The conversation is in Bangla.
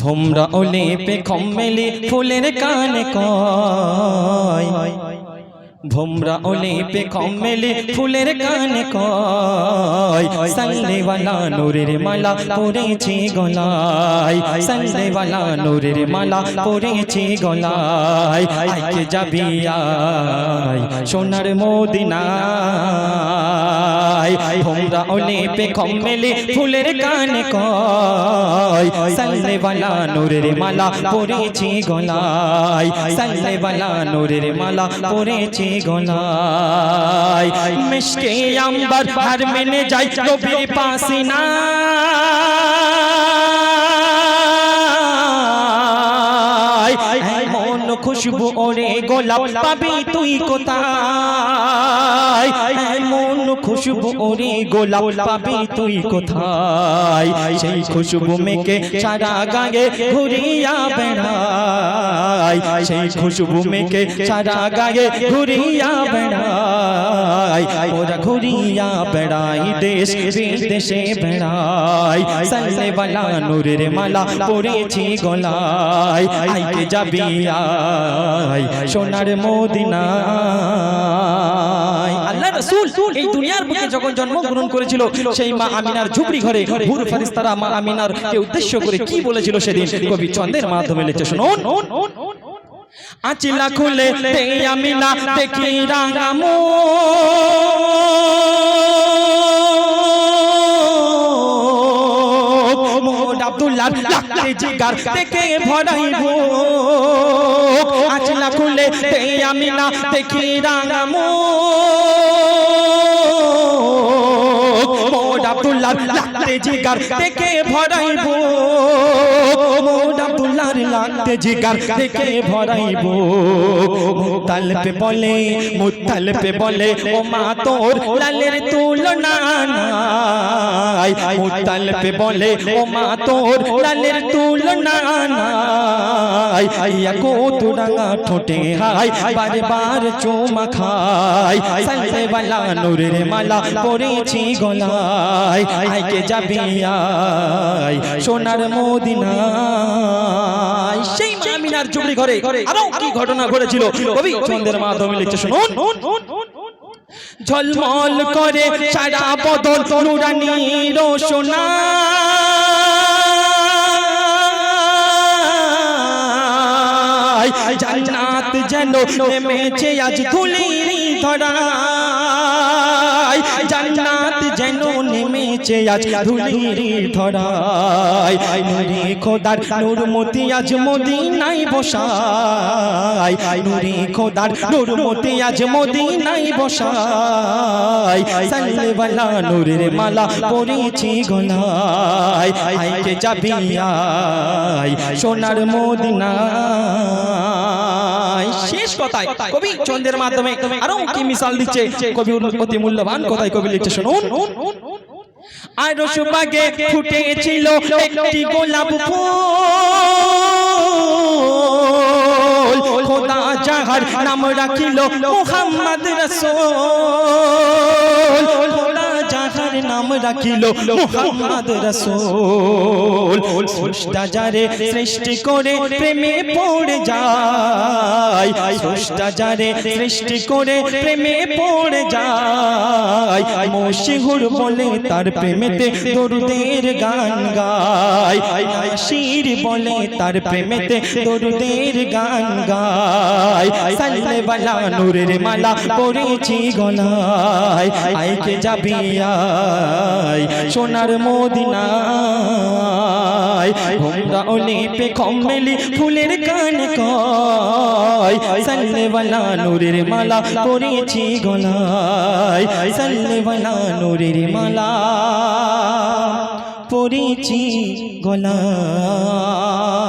ভোমরা ওলে পে কম্মেলি ফুলের কানে কয়। ভোমরা ওলে পে কম্মেলি ফুলের কানে কয়। সন্দেওয়ালা নূরের মালা পরেছে গলায়। সন্দেওয়ালা নূরের মালা পরেছে গলায়। আইকে যাবি আয়। সোনার মদিনায়। ভোমরা ওলে পে কম্মেলি ফুলের কানে কয়। সন্দেওয়ালা নূরের মালা পরেছে গলায়। সন্দেওয়ালা নূরের মালা পরেছে গলায়। মিশকে আম্বার হার মেনে যাই নবীর পাশে খুশবু ওরে গোলাপ পাবি তুই কোথায়? মন খুশবু ওরে গোলাপ পাবি তুই কোথায়? সেই খুশবু মেকে সারা গায়ে ঘুরিয়া বেড়ায়। সেই খুশবু মেকে সারা গায়ে ঘুরিয়া বেড়ায়। ওরা ঘুরিয়া বেড়াই দেশ বিদেশে বেড়াই সালে বালা নূরের মালা পরেছি গলায়। আইকে যাবি আয় সোনার মদিনায়। আল্লাহ রাসূল এই দুনিয়ার বুকে যখন জন্মগ্রহণ করেছিল সেই মা আমিনার ঝুপড়ি ঘরে হুর ফারিস্তারা মা আমিনার কে উদ্দেশ্য করে কি বলেছিল সেদিন? কবি চন্দের মাধ্যমে লিখছে শুনুন। আচিলা খুলে আমিনা দেখি রাঙামো। আব্দুল্লাহ লাগতে জিগার থেকে ভরাইব আচিলা খুলে তে আমিনা দেখি রাঙামো মোর আব্দুল্লাহ লাগতে জিগার থেকে ভরাইব আব্দুল্লাহর লাগতে জিগার থেকে ভরাইব। মুতাল পে বলে মুতাল পে বলে ও মা তোর লালের তুলনা নাই। মুতাল পে বলে ও মা তোর লালের তুলনা নাই। আইয়া কো তুরাঙা ঠোঁটে চুমা সালতে বালা মালা পরেছি আইকে যাবি সোনার সেই মামিনার চুবড়ি ঘরে আরও কি ঘটনা ঘটেছিল? কবি মাধ্যমে লিখছে, শুনুন। ঝলমল করে সারা বদল নুরানি রোশনা যেন নেমেছে আজ ধুলির ধরায়। জান্নাত যেন নেমেছে আজ ধুলির ধরায়। নুরি খোদার নূর মতি আজ মদিনায় বসায়। নুরি খোদার নূর মতি আজ মদিনায় বসায়। সাল্লেওয়ালা নূরের মালা পরেছি গলায়। আইকে যাবি আয়। সোনার মদিনায়। শেষ কথায় কবি চন্দ্রের মাধ্যমে আরও কি মিসাল দিচ্ছে কবি অতি মূল্যবান কথায় কবি লিখছে শুনুন। আর সুবাগে ফুটেছিল একটি গোলাপ ফুল। খোদা যাহার নাম রাখিল মোহাম্মদ রসুল। খোদা যাহার নাম রাখিল মোহাম্মদ রসুল। সৃষ্টা যারে সৃষ্টি করে প্রেমে পড়ে যায় সৃষ্টা যারে সৃষ্টি করে প্রেমে পড়ে যায়, মশিহুর বলে তার প্রেমেতে দরুদের গান গায় শির বলে তার প্রেমেতে দরুদের গান গায়। সাল্লে বালা নূরের মালা পরেছি গলায়, আইকে যাবি আয়। সোনার মদিনায়। ভোমরা ওলে পে কম্মেলি ফুলের কান কয়। সাল্লে বালা নূরের মালা পরেছি গলায়। সাল্লে বালা নূরের মালা পরেছি গলায়।